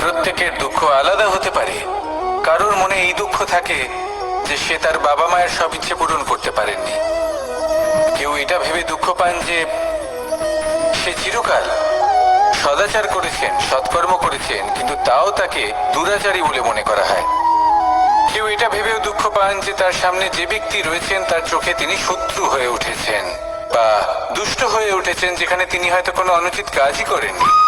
প্রত্যেকের দুঃখ আলাদা হতে পারে। কারোর মনে এই দুঃখ থাকে যে সে তার বাবা মায়ের সব ইচ্ছে পূরণ করতে পারেননি। কেউ এটা ভেবে দুঃখ পান যে সে চিরকাল সদাচার করেছেন, সৎকর্ম করেছেন, কিন্তু তাও তাকে দুরাচারী বলে মনে করা হয়। কেউ এটা ভেবেও দুঃখ পান যে তার সামনে যে ব্যক্তি রয়েছেন, তার চোখে তিনি শত্রু হয়ে উঠেছেন বা দুষ্ট হয়ে উঠেছেন, যেখানে তিনি হয়তো কোনো অনুচিত কাজই করেননি।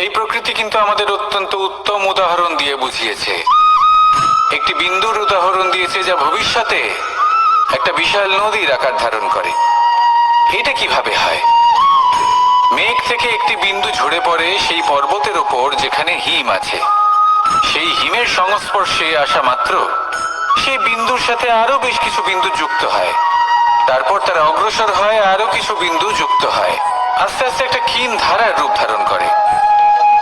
এই প্রকৃতি কিন্তু আমাদের অত্যন্ত উত্তম উদাহরণ দিয়ে বুঝিয়েছে। একটি বিন্দুর উদাহরণ দিয়েছে যা ভবিষ্যতে একটা বিশাল নদীর আকার ধারণ করে। এটা কীভাবে হয়? মেঘ থেকে একটি বিন্দু ঝরে পড়ে সেই পর্বতের ওপর যেখানে হিম আছে। সেই হিমের সংস্পর্শে আসা মাত্র সেই বিন্দুর সাথে আরও বেশ কিছু বিন্দু যুক্ত হয়। তারপর তারা অগ্রসর হয় আরও কিছু বিন্দু যুক্ত হয়। আস্তে আস্তে একটা ক্ষীণ ধারার রূপ ধারণ করে।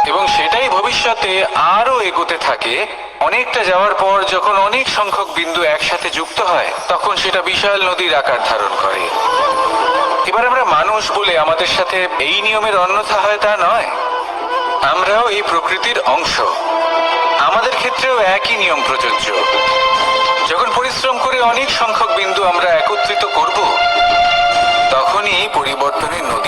এবং সেটাই ভবিষ্যতে আরও এগোতে থাকে। অনেকটা যাওয়ার পর যখন অনেক সংখ্যক বিন্দু একসাথে যুক্ত হয়, তখন সেটা বিশাল নদীর আকার ধারণ করে। এবার আমরা মানুষ বলে আমাদের সাথে এই নিয়মের অন্যথা হয় তা নয়। আমরাও এই প্রকৃতির অংশ। আমাদের ক্ষেত্রেও একই নিয়ম প্রযোজ্য। যখন পরিশ্রম করে অনেক সংখ্যক বিন্দু আমরা একত্রিত করব, তখনই পরিবর্তনের নদী